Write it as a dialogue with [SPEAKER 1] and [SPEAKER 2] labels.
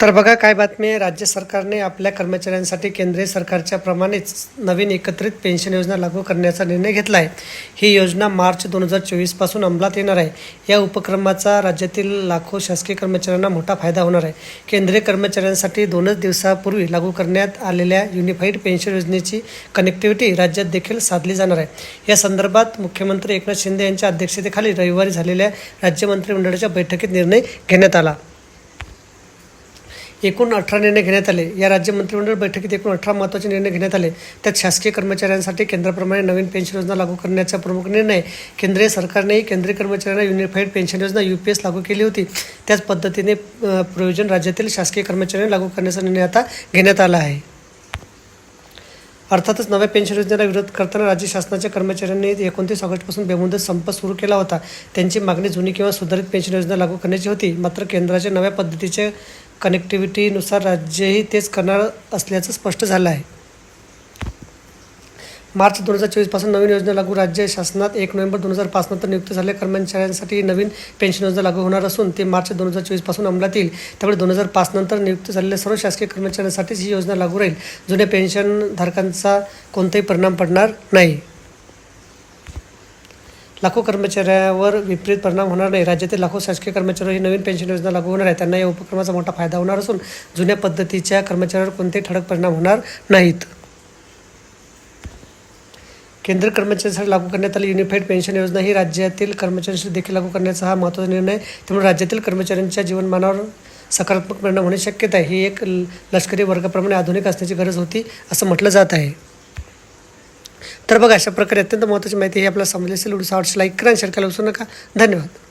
[SPEAKER 1] तर बघा काय बातमी आहे? राज्य सरकारने आपल्या कर्मचाऱ्यांसाठी केंद्रीय सरकारच्या प्रमाणेच नवीन एकत्रित पेन्शन योजना लागू करण्याचा निर्णय घेतला आहे. ही योजना मार्च दोन हजार चोवीसपासून अंमलात येणार आहे. या उपक्रमाचा राज्यातील लाखो शासकीय कर्मचाऱ्यांना मोठा फायदा होणार आहे. केंद्रीय कर्मचाऱ्यांसाठी दोनच दिवसापूर्वी लागू करण्यात आलेल्या युनिफाईड पेन्शन योजनेची कनेक्टिव्हिटी राज्यात देखील साधली जाणार आहे. या संदर्भात मुख्यमंत्री एकनाथ शिंदे यांच्या अध्यक्षतेखाली रविवारी झालेल्या राज्य मंत्रिमंडळाच्या बैठकीत निर्णय घेण्यात आला. एकूण अठरा निर्णय घेण्यात आले. या राज्य मंत्रिमंडळ बैठकीत एकूण अठरा महत्त्वाचे निर्णय घेण्यात आले. त्यात शासकीय कर्मचाऱ्यांसाठी केंद्राप्रमाणे नवीन पेन्शन योजना लागू करण्याचा प्रमुख निर्णय केंद्रीय सरकारनेही केंद्रीय कर्मचाऱ्यांना युनिफाईड पेन्शन योजना यू पी एस लागू केली होती. त्याच पद्धतीने प्रयोजन राज्यातील शासकीय कर्मचाऱ्यांना लागू करण्याचा निर्णय आता घेण्यात आला आहे. अर्थातच नव्या पेन्शन योजनेला विरोध करताना राज्य शासनाच्या कर्मचाऱ्यांनी एकोणतीस ऑगस्टपासून बेमुदत संप सुरू केला होता. त्यांची मागणी जुनी किंवा सुधारित पेन्शन योजना लागू करण्याची होती. मात्र केंद्राच्या नव्या पद्धतीच्या कनेक्टिव्हिटीनुसार राज्यही तेच करणार असल्याचं स्पष्ट झालं आहे. मार्च दोन हजार चोवीसपासून नवीन योजना लागू राज्य शासनात एक नोव्हेंबर दोन हजार पाचनंतर नियुक्त झालेल्या कर्मचाऱ्यांसाठी ही नवीन पेन्शन योजना लागू होणार असून ते मार्च दोन हजार चोवीसपासून अंमलात येईल. त्यामुळे दोन हजार पाचनंतर नियुक्त झालेल्या सर्व शासकीय कर्मचाऱ्यांसाठीच ही योजना लागू राहील. जुन्या पेन्शनधारकांचा कोणताही परिणाम पडणार नाही. लाखो कर्मचाऱ्यावर विपरीत परिणाम होणार नाही. राज्यातील लाखो शासकीय कर्मचारी ही नवीन पेन्शन योजना लागू होणार आहे. त्यांना या उपक्रमाचा मोठा फायदा होणार असून जुन्या पद्धतीच्या कर्मचाऱ्यावर कोणतेही ठळक परिणाम होणार नाहीत. केंद्र कर्मचाऱ्यांसाठी लागू करण्यात आली युनिफाईड पेन्शन योजना ही राज्यातील कर्मचाऱ्यांसाठी देखील लागू करण्याचा हा महत्त्वाचा निर्णय त्यामुळे राज्यातील कर्मचाऱ्यांच्या जीवनमानावर सकारात्मक परिणाम होण्याची शक्यता आहे. ही एक ल- लष्करी वर्गाप्रमाणे आधुनिक असण्याची गरज होती असं म्हटलं जात आहे. तर बघा अशा प्रकारे अत्यंत महत्त्वाची माहिती ही आपल्याला समजली असेल व्हिडिओ आवडल्यास लाईक करा शेअर करायला विसरू नका. धन्यवाद.